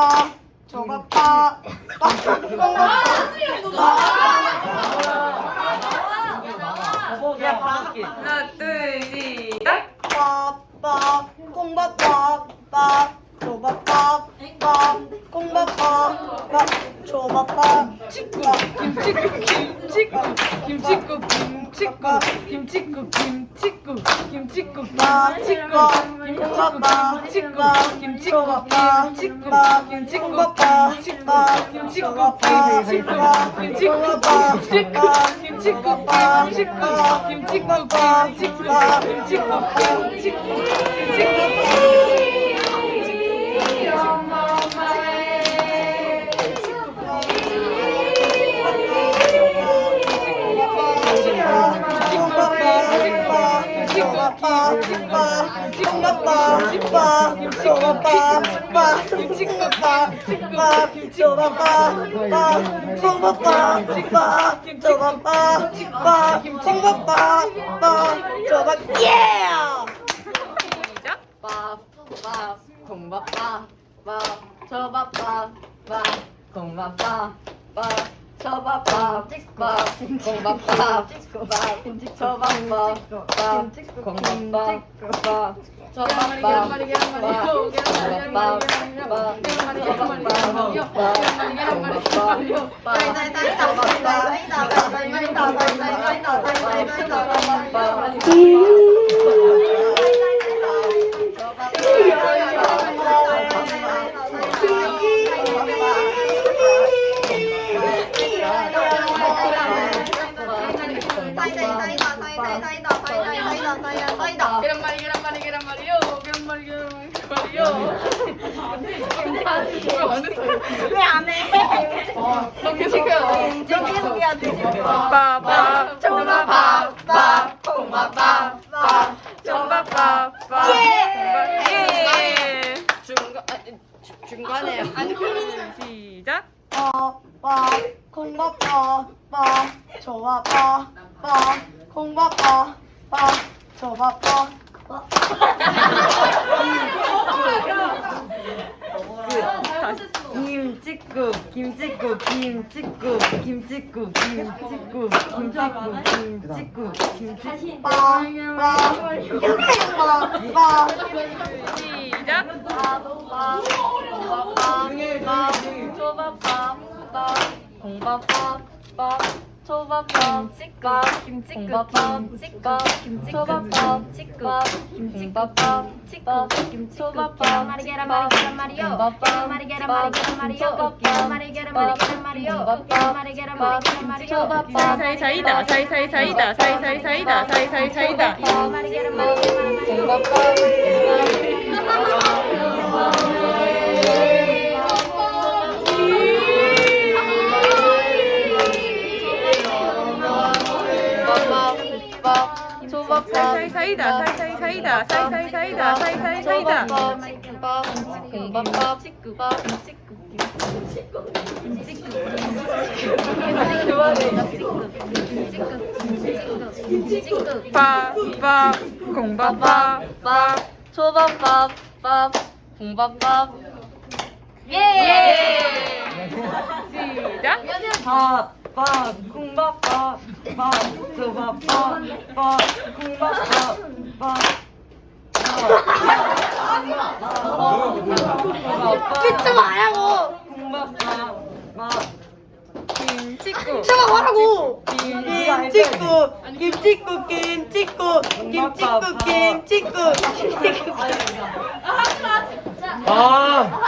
봐. 저것 봐. 하나, 둘, 시작. 빠빠 콩밥밥밥 저밥밥밥 콩밥밥밥 조밥밥 김치국, 김치국, 김치국, 김치국, 김치국, 김치국, 김치국, 김치국, 밥 김치국, 콩밥밥 김치국, 김치국, 김치국, 밥 김치국, 콩밥밥 김치국, 밥 김치국, 조밥밥 김치국, 밥 김치국, 콩밥밥 김치국, 밥 김치국, 콩밥밥 김치국, 밥 김치국, 콩밥밥 김치국, 밥 김치국, 김치국, 김밥 김밥밥 김밥 김밥밥 김밥 김밥밥 김밥 김밥밥 김밥밥 김밥 김밥밥 김밥 김밥밥 김밥 예! 밥밥 공밥밥 밥 저밥밥 밥 공밥밥 밥 초밥밥 찍밥 콩밥밥 찍밥 초밥밥 밥 콩밥밥 밥 초밥밥 밥 콩밥밥. 밥 왜안 해? 지금 야 빠빠 종마빠빠 콩마빠빠 종마빠빠 예. 중간에 아니 시작 빠빠 콩밥 빠빠 좋아 빠빠 콩밥 빠빠 좋아 빠. 김치국 김치국 김치국 김치국 김치국 김치국 김치국. 김치국 빠빠 육행밥빠 시작. 초밥밥 찌밥 김치국밥 찌밥 김치국밥밥 김치국밥 찌밥 김치국밥 마리게라 마리게라 마리오 마리게라 마리게라 마리오 마리게라 마리게라 마리오 마리게라 마리게라 마리오 사이 사이다. 사이 사이 사이다. 사이 사이 사이다. 사이 사이 사이다. 마리게라 마리게라 마리오 사이다, 사이 사이 사이다, 사이 사이 사이다, 사이 사이 사이다. 공밥밥 치크밥 빠빠, 공밥밥, 빠. 초밥밥 밥 공밥밥 예. 시작. 밥 밥 콩밥밥 밥 조밥밥 밥 콩밥밥 밥. 믿지 말라고. 콩밥밥 밥. 김치국, 제가 말하고. 김치국 김치국 김치국 김치국 김치국 아